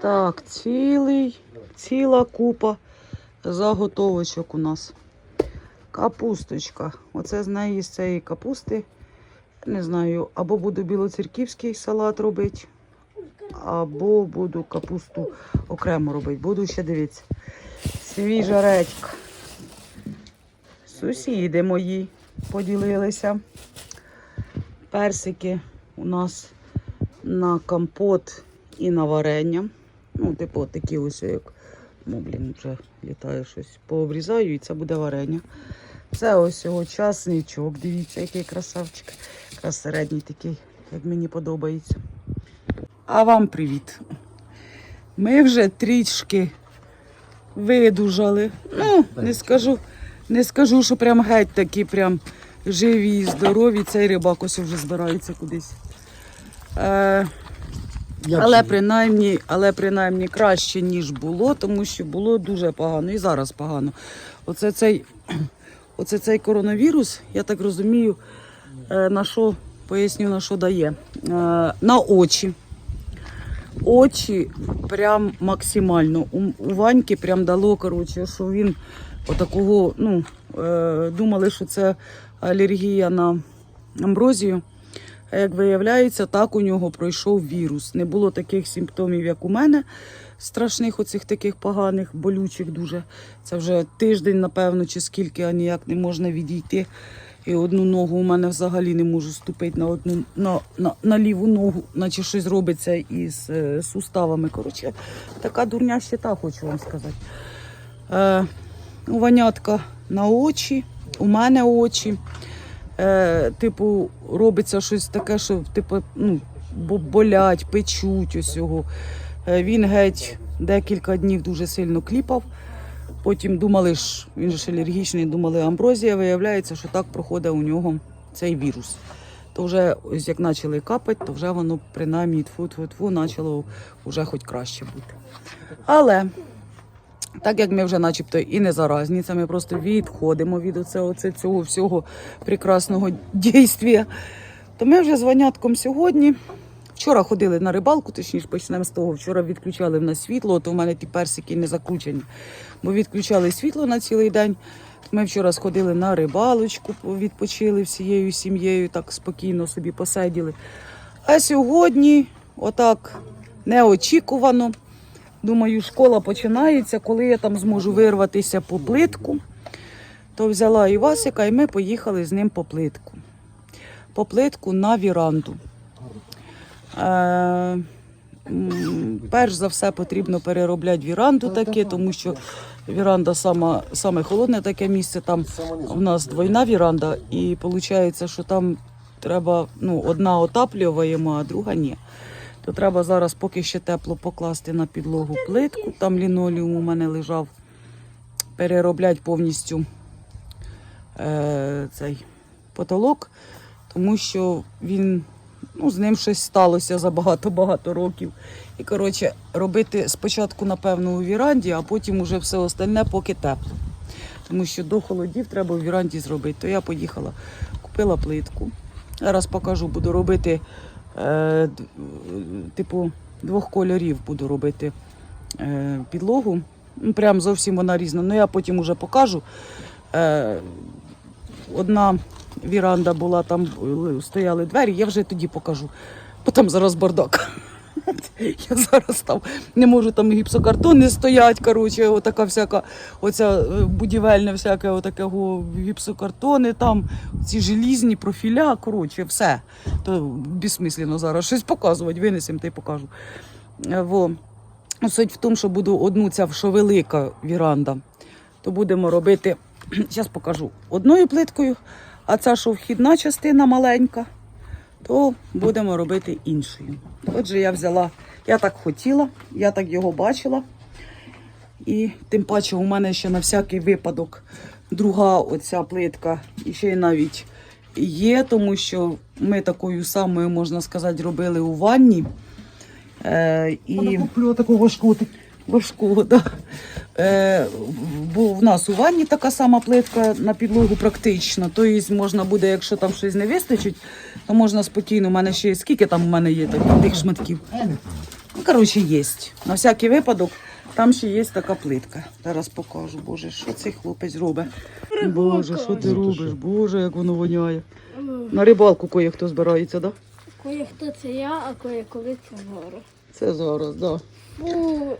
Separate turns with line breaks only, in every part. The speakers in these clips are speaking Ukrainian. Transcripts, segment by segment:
Так, цілий, ціла купа заготовочок у нас. Капусточка. Оце з неї з цієї капусти. Не знаю, або буду білоцерківський салат робити, або буду капусту окремо робити. Буду ще дивитися. Свіжа редька. Сусіди мої поділилися. Персики у нас на компот і на варення. Ну, типу, такі ось як. Ну, блін, вже літає щось. Пообрізаю і це буде варення. Це ось його часничок. Дивіться, який красавчик. Якраз середній такий, як мені подобається. А вам привіт. Ми вже трішки видужали. Ну, не скажу, не скажу, що прям геть такі прям живі здорові. Цей рибак ось вже збирається кудись. Е,
Як
але принаймні, але принаймні краще, ніж було, тому що було дуже погано і зараз погано. Оце цей, оце цей коронавірус, я так розумію, е, на що поясню, на що дає. Е, На очі. Очі прям максимально. У, у Ваньки прям дало, коротше, що він отакого, ну, е, думали, що це алергія на амброзію. А як виявляється, так у нього пройшов вірус. Не було таких симптомів, як у мене, страшних, оцих таких поганих, болючих дуже. Це вже тиждень, напевно, чи скільки, а ніяк не можна відійти. І одну ногу у мене взагалі не можу ступити на одну на, на, на ліву ногу, наче щось робиться із е, суставами. Коротше, така дурня щита, хочу вам сказати. Е, Ванятка на очі, у мене очі. Е, типу, робиться щось таке, що типу, ну, болять, печуть ось його. Е, він геть декілька днів дуже сильно кліпав. Потім думали, ж, він ж алергічний, думали амброзія. Виявляється, що так проходить у нього цей вірус. То вже ось як почали капати, то вже воно принаймні тфу-тфу-тфу почало вже хоч краще бути. Але так як ми вже начебто і не заразні, це ми просто відходимо від оце, оце, цього всього прекрасного дійствія, то ми вже з Ванятком сьогодні. Вчора ходили на рибалку, точніше почнемо з того. Вчора відключали в нас світло, то в мене ті персики не закручені. Бо відключали світло на цілий день. Ми вчора сходили на рибалочку, відпочили всією сім'єю, так спокійно собі посиділи. А сьогодні, отак неочікувано, думаю, школа починається, коли я там зможу вирватися по плитку. То взяла Івасика, і ми поїхали з ним по плитку. По плитку на віранду. Е, перш за все потрібно переробляти віранду таке, тому що віранда сама, саме холодне таке місце. Там у нас двойна віранда, і виходить, що там треба ну, одна отаплюємо, а друга ні. То треба зараз, поки ще тепло, покласти на підлогу плитку. Там лінолеум у мене лежав, переробляти повністю е, цей потолок, тому що він ну, з ним щось сталося за багато-багато років. І, коротше, робити спочатку, напевно, у віранді, а потім уже все остальне, поки тепло. Тому що до холодів треба у віранді зробити. То я поїхала, купила плитку. Зараз покажу, буду робити е, типу двох кольорів буду робити е, підлогу. Ну, Прям зовсім вона різна. Ну я потім уже покажу. Е, одна віранда була, там стояли двері, я вже тоді покажу. Бо там зараз бардак. Я зараз там не можу там гіпсокартони стоять. Коротше, отака всяка, оця е, будівельне, всяке отаке гіпсокартони, там ці желізні профіля. Коротше, все. То безсмислено зараз щось показувати, винесемо та й покажу. Е, Во. Суть в тому, що буду одну ця велика віранда, то будемо робити, зараз покажу, одною плиткою, а ця, що вхідна частина маленька, то будемо робити іншою. Отже, я взяла, я так хотіла, я так його бачила. І тим паче у мене ще на всякий випадок друга оця плитка і ще й навіть є, тому що ми такою самою, можна сказати, робили у ванні. Е, і...
Куплю такого важкого.
Важкого, да. Е, бо в нас у ванні така сама плитка на підлогу практично. Тобто можна буде, якщо там щось не вистачить, то можна спокійно. У мене ще скільки там у мене є таких тих шматків? Ну, коротше, є. На всякий випадок, там ще є така плитка. Зараз покажу, боже, що цей хлопець робить. Боже, що ти робиш? Боже, як воно воняє. На рибалку кое хто збирається, так? Да?
Кое-хто це я, а кое-коли це гора.
Це зараз, так. Да.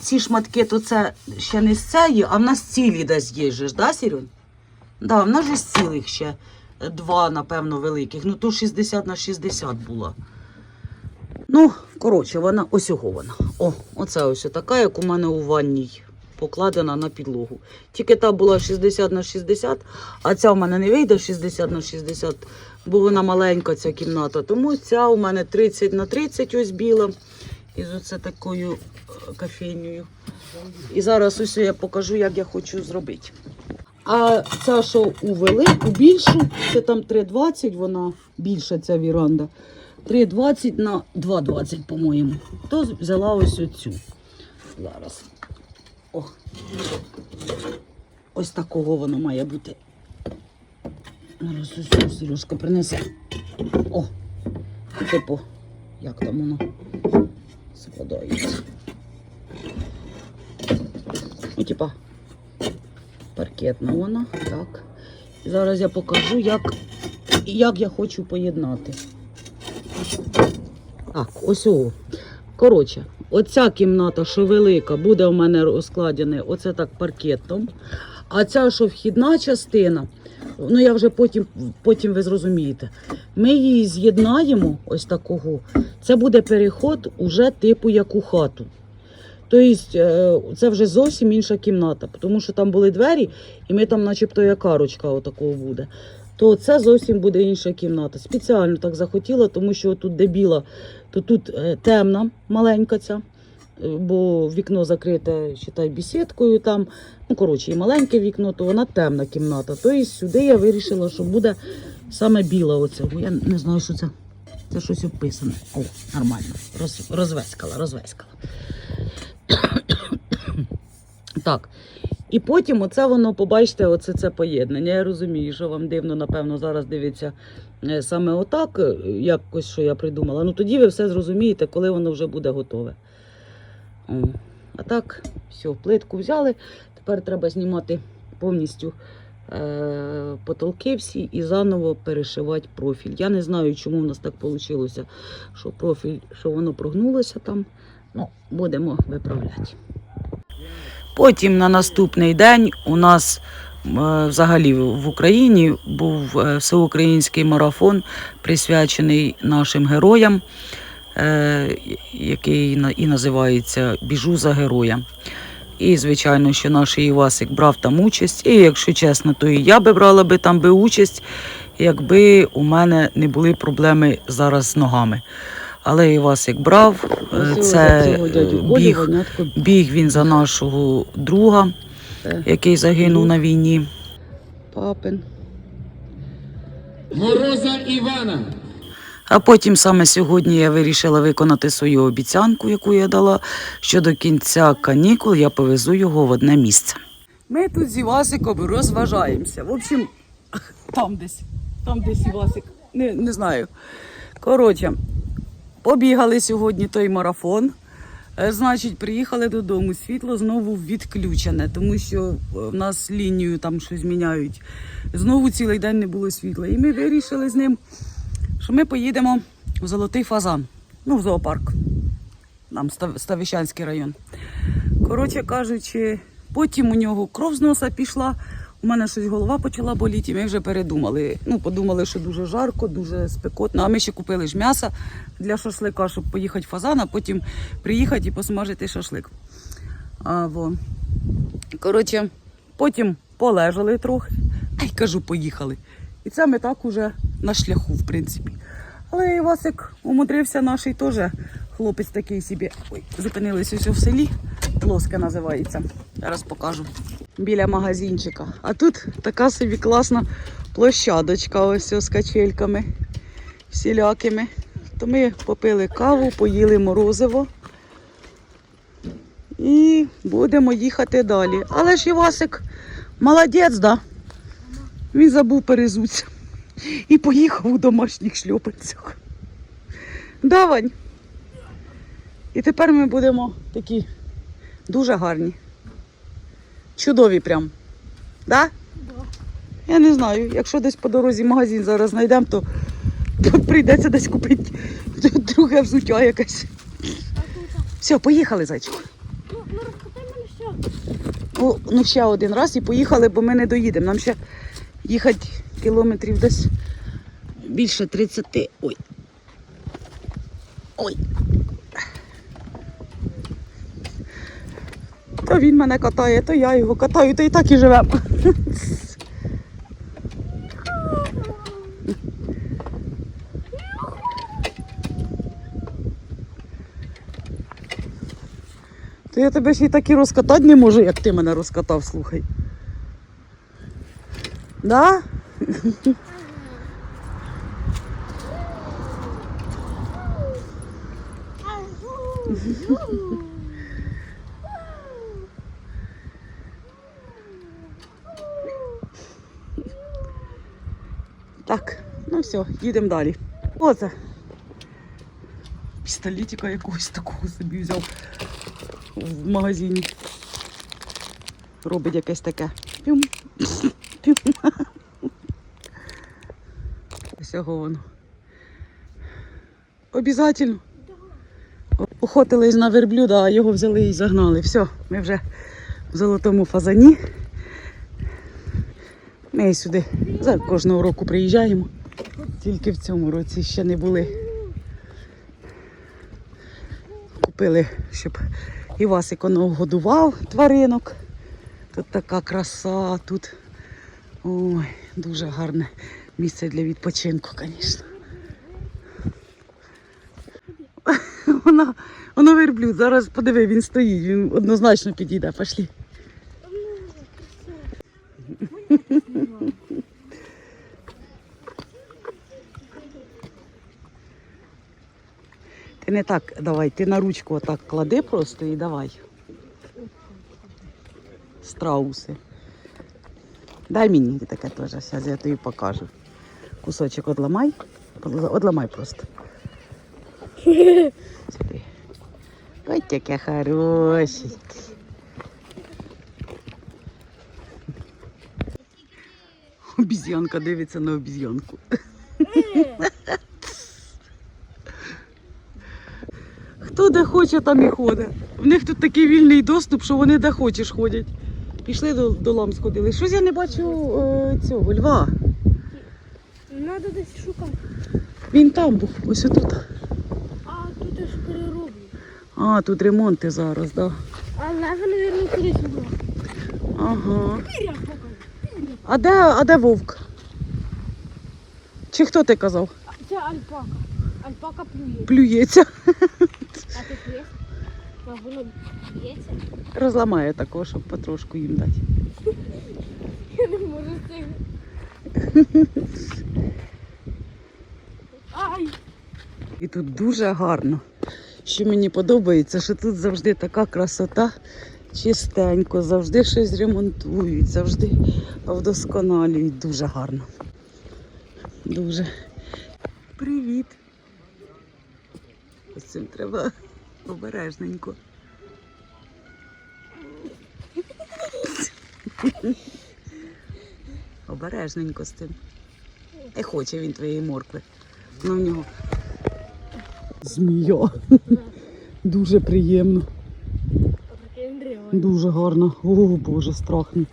Ці шматки, то це ще не з цієї, а в нас цілі десь є ж, да, Сірюнь? Да, в нас же з цілих ще два, напевно, великих. Ну, то 60 на 60 була. Ну, коротше, вона ось. О, оце ось така, як у мене у ванній покладена на підлогу. Тільки та була 60 на 60, а ця у мене не вийде 60 на 60, бо вона маленька, ця кімната. Тому ця у мене 30 на 30 ось біла. Із оце такою е, кофейнею. І зараз ось я покажу, як я хочу зробити. А ця, що у велику, більшу, це там 3,20, вона більша ця віранда. 3,20 на 2,20, по-моєму. То взяла ось оцю. Зараз. О. Ось такого воно має бути. Зараз ось Сережка принесе. О, типу, як там воно складається. Ну, типа, паркетна вона, так. Зараз я покажу, як, як я хочу поєднати. Так, ось о. Коротше, оця кімната, що велика, буде у мене розкладена оце так паркетом. А ця, що вхідна частина, ну я вже потім, потім ви зрозумієте. Ми її з'єднаємо ось такого. Це буде переход уже типу як у хату. Тобто е, це вже зовсім інша кімната, тому що там були двері, і ми там, начебто, як арочка отакого буде. То це зовсім буде інша кімната. Спеціально так захотіла, тому що тут де біла, то тут е, темна, маленька ця, бо вікно закрите, считай, бісідкою там. Ну, коротше, і маленьке вікно, то вона темна кімната. Тобто сюди я вирішила, що буде саме біла оця. Бо Я не знаю, що це. Це щось описане. О, нормально. Роз, розвескала, розвескала. Так. І потім оце воно, побачите, оце це поєднання. Я розумію, що вам дивно, напевно, зараз дивиться е, саме отак, е, якось, що я придумала. Ну тоді ви все зрозумієте, коли воно вже буде готове. О. А так, все, плитку взяли. Тепер треба знімати повністю е- потолки всі і заново перешивати профіль. Я не знаю, чому в нас так вийшло, що профіль, що воно прогнулося там. Ну, будемо виправляти. Потім на наступний день у нас е, взагалі в Україні був е, всеукраїнський марафон, присвячений нашим героям, який і називається Біжу за героя. І, звичайно, що наш Івасик брав там участь. І, якщо чесно, то і я би брала би там би участь, якби у мене не були проблеми зараз з ногами. Але Івасик брав, е, це е, біг Біг він за нашого друга, який загинув на війні. Папин.
Мороза Івана.
А потім саме сьогодні я вирішила виконати свою обіцянку, яку я дала, що до кінця канікул я повезу його в одне місце. Ми тут з Івасиком розважаємося. В общем, там десь, там десь Івасик, не, не знаю. Коротше, побігали сьогодні той марафон. Е, Значить, приїхали додому. Світло знову відключене, тому що е, в нас лінію там щось міняють. Знову цілий день не було світла. І ми вирішили з ним, що ми поїдемо в Золотий Фазан, ну, в зоопарк. Став- Ставищанський район. Коротше кажучи, потім у нього кров з носа пішла. У мене щось голова почала боліти, і ми вже передумали. Ну, подумали, що дуже жарко, дуже спекотно. А ми ще купили ж м'ясо для шашлика, щоб поїхати в фазан, а потім приїхати і посмажити шашлик. А, во. Коротше, потім полежали трохи, а й кажу, поїхали. І це ми так уже на шляху, в принципі. Але Івасик умудрився наш теж хлопець такий собі. Ой, зупинились ось в селі. Плоске називається. Зараз покажу. Біля магазинчика. А тут така собі класна площадочка ось з качельками всілякими. То ми попили каву, поїли морозиво. І будемо їхати далі. Але ж Івасик молодець, да? Він забув перезутися. І поїхав у домашніх шльопанцях. Да, Вань?
Да, да.
Ой, зупинились ось в селі. Плоске називається. Зараз покажу. Біля магазинчика. А тут така собі класна площадочка ось з качельками всілякими. То ми попили каву, поїли морозиво. І тепер ми будемо такі дуже гарні. Чудові прям. Да?
Да.
Я не знаю. Якщо десь по дорозі магазин зараз знайдемо, то, прийдеться десь купити друге взуття якесь. Все, поїхали, зайчику.
Ну, ну розкатай мене.
О, ну ще один раз і поїхали, бо ми не доїдемо. Нам ще їхати кілометрів десь більше 30. Ой. Ой. То він мене катає, то я його катаю, то і так і живемо. То я тебе ще й так і розкатати не можу, як ти мене розкатав, слухай. Да? Так, ну все, їдемо далі. Оце. Пістолетика якогось такого собі взяв в магазині. Робить якесь таке. Пюм. Пюм. Всього воно. Обязательно. Охотились на верблюда, а його взяли і загнали. Все, ми вже в золотому фазані. Ми сюди за кожного року приїжджаємо. Тільки в цьому році ще не були. Купили, щоб і Васик воно годував тваринок. Тут така краса, тут ой, дуже гарне місце для відпочинку, звісно. Вона, воно верблюд. Зараз подиви, він стоїть, він однозначно підійде. Пошли. Ти не так давай, ти на ручку отак клади просто і давай. Страуси. Дай мені таке теж, зараз я тобі покажу. Кусочок одламай. Одламай просто. Сюди. Ой, яке хорошеньке. Обіз'янка дивиться на обіз'янку. Хто де хоче, там і ходить. В них тут такий вільний доступ, що вони де хочеш ходять. Пішли до, до лам сходили. Щось я не бачу е, цього льва.
Надо десь шукати.
Він там був, ось тут.
А тут ж перероблю.
А, тут ремонти зараз, так. Да.
Але, мабуть, кудись було.
Ага. А де, а де вовк? Чи хто ти казав?
Це альпака. Альпака плює.
Плюється.
А воно б'ється?
Розламає такого, щоб потрошку їм дати.
Я не можу з. Ай!
І тут дуже гарно. Що мені подобається, що тут завжди така красота, чистенько, завжди щось ремонтують, завжди вдосконалюють. Дуже гарно. Дуже. Привіт. Ось цим треба обережненько. Обережненько з цим. Не хоче він твоєї моркви. Ну в нього. Змія. Дуже приємно, дуже гарно. О, Боже, страхне.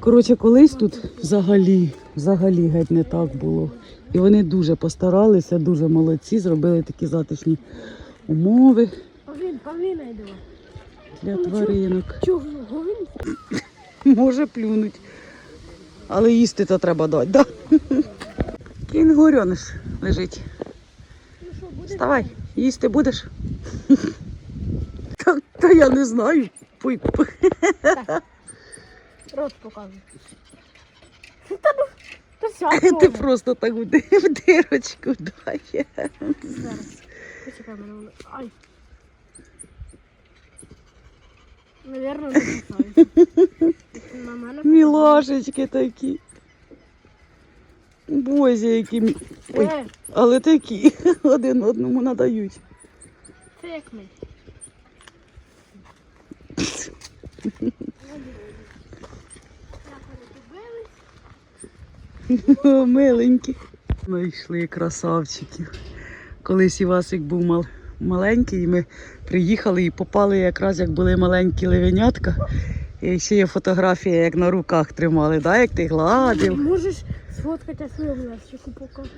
Коротше, колись тут взагалі, взагалі геть не так було. І вони дуже постаралися, дуже молодці, зробили такі затишні умови
Павлін, павліна йде.
для тваринок.
Чого?
Може плюнуть. Але їсти то треба дати, да? Кінгурьониш лежить. Вставай, їсти будеш? Та, та я не знаю. Пуй.
Рот покажу. Та ну, та ся,
Ти просто так в дирочку дає.
Зараз. Почекай мене воно. Ай. Наверно, не. На мене
Мілашечки такі. Бозі, які. мі- Ой,
Е,
але такі один одному надають.
це як ми.
О, Миленькі. Ми йшли красавчиків. Колись Івасик був мал, маленький, і ми приїхали і попали якраз як були маленькі левенятка. І ще є фотографія, як на руках тримали, да? як ти гладив.
Можеш сфоткати поки.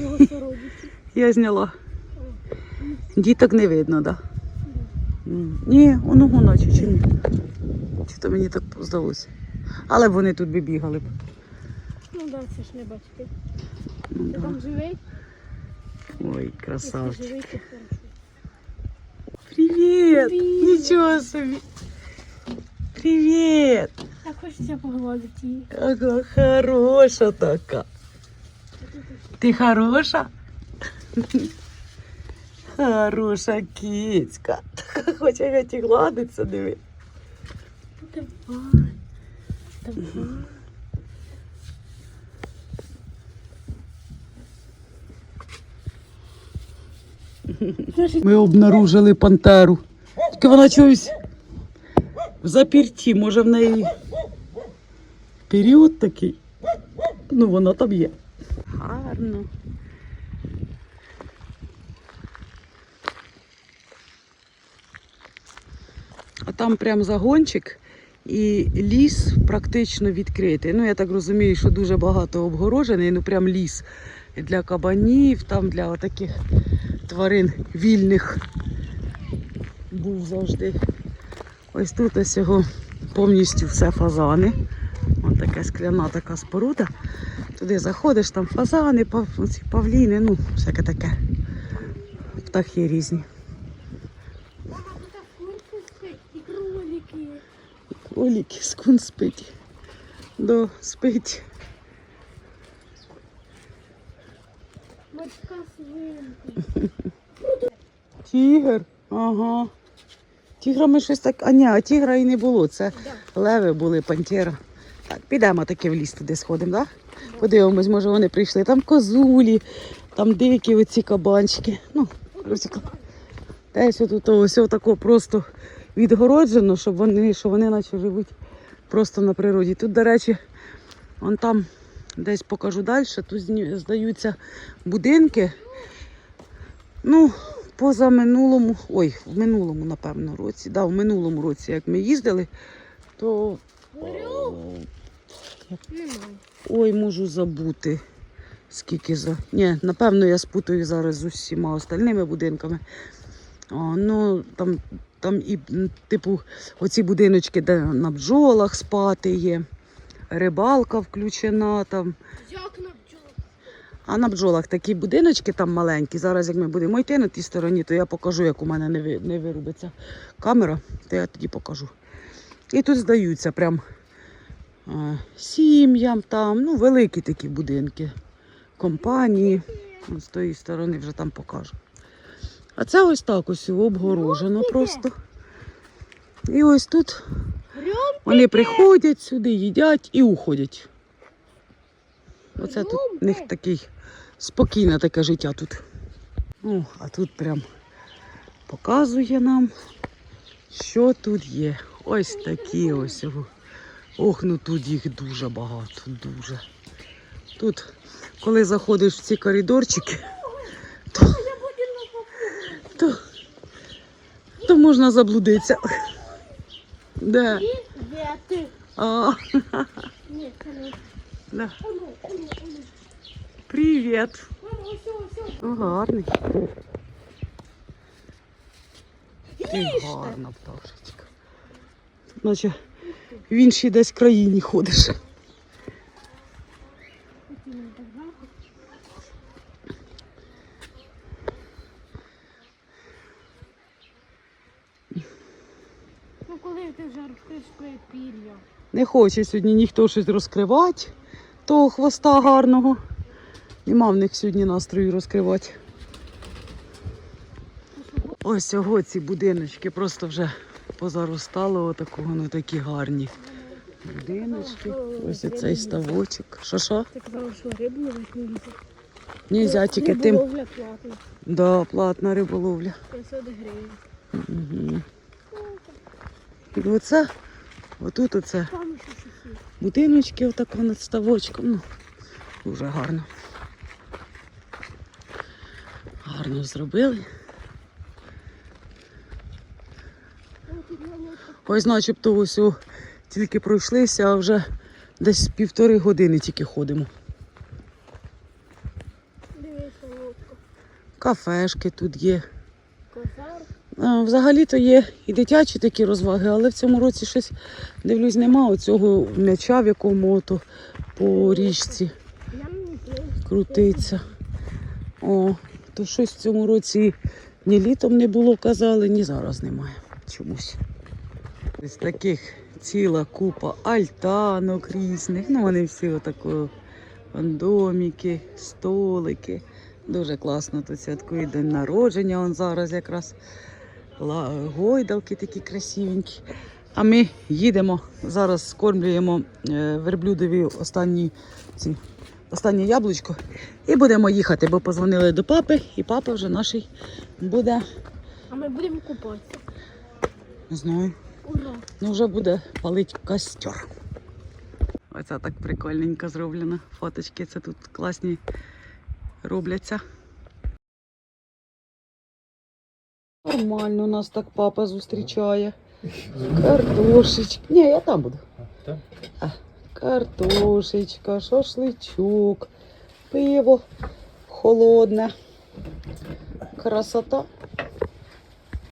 Його.
Я зняла. Діток не видно, так? Да? Ні, оного наче чи ні. Чи то мені так здалося. Але б вони тут би бігали б.
Ну так, да, це ж не батьки.
Ну,
Ти
да.
там живий?
Ой,
Якщо
красавчик.
живий, то хорошо.
Привіт!
Привіт!
Нічого собі. Привіт!
Так хочеться погладити її.
Ага, хороша така. Ти хороша? Хороша кицька. Хоче геть гладиться, диви.
Ну, Давай. Давай.
Ми обнаружили пантеру. Тільки вона чогось в запірті, може в неї період такий. Ну, вона там є. Гарно. А там прям загончик і ліс практично відкритий. Ну, я так розумію, що дуже багато обгорожений, ну прям ліс для кабанів, там для таких тварин вільних був завжди. Ось тут ось його повністю все фазани. Ось така скляна така споруда. Туди заходиш, там фазани, пав, павліни, ну, всяке таке. Птахи різні. Оліки, скун спить. До спить. Тігр. Ага. Тіграми щось так. А ні, а тігра і не було. Це леви були, пантера. Так, підемо таки в ліс туди сходимо, так? Да? Подивимось, може вони прийшли. Там козулі, там дикі оці кабанчики. Ну, коротше, десь отут ось отако просто відгороджено, щоб вони, що вони наче живуть просто на природі. Тут, до речі, вон там десь покажу далі, тут здаються будинки. Ну, поза минулому, ой, в минулому, напевно, році. Да, в минулому році, як ми їздили, то Ой, можу забути. Скільки за. Ні, напевно, я спутаю зараз з усіма остальними будинками. А, ну, там, там і, типу, оці будиночки, де на бджолах спати є, рибалка включена там.
Як на?
А на бджолах такі будиночки там маленькі. Зараз, як ми будемо йти на тій стороні, то я покажу, як у мене не, ви- не вирубиться камера, то я тоді покажу. І тут здаються прям е, сім'ям там, ну, великі такі будинки, компанії. З тої сторони вже там покажу. А це ось так ось обгорожено просто. І ось тут вони приходять сюди, їдять і уходять. Оце тут у них такий спокійне таке життя тут. Ну, а тут прям показує нам, що тут є. Ось такі ось. Ох, ну тут їх дуже багато, дуже. Тут, коли заходиш в ці коридорчики, то, то, то можна заблудитися. Де?
Де ти?
Да. Привіт. О, гарний. Ти гарна пташечка. Наче в іншій десь країні ходиш.
Тут. Ну коли ти вже розкриєш пір'я?
Не хоче сьогодні ніхто щось розкривати, того хвоста гарного. Нема в них сьогодні настрою розкривати. Ось цього ці будиночки просто вже позаростали отакого, ну такі гарні. Будиночки. Ось оцей ставочок. Що що?
Ти казала, що рибу не лізе.
Нельзя тільки тим.
Риболовля платна.
Да, платна риболовля.
500 гривень.
Угу. Оце, отут оце
Там ще щось є.
Будиночки отако над ставочком. Ну, дуже гарно. Гарно зробили. Ось начебто ось о, тільки пройшлися, а вже десь півтори години тільки ходимо. Кафешки тут є.
Козар.
Взагалі-то є і дитячі такі розваги, але в цьому році щось дивлюсь, нема оцього м'яча, в якому ото по річці крутиться. О, то щось в цьому році ні літом не було, казали, ні зараз немає чомусь. Ось таких ціла купа альтанок різних. Ну, вони всі отако доміки, столики. Дуже класно тут святкують день народження. Он зараз якраз гойдалки такі красивенькі. А ми їдемо, зараз скормлюємо е, верблюдові останні ці останнє яблучко і будемо їхати, бо позвонили до папи, і папа вже наш буде,
А ми будемо купатися.
не знаю,
Ура!
ну вже буде палить костер. Оце так прикольненько зроблено. Фоточки це тут класні робляться. Нормально нас так папа зустрічає. Картошечка. Ні, я там буду.
Там?
А, Картошечка, шашличок, пиво холодне. Красота.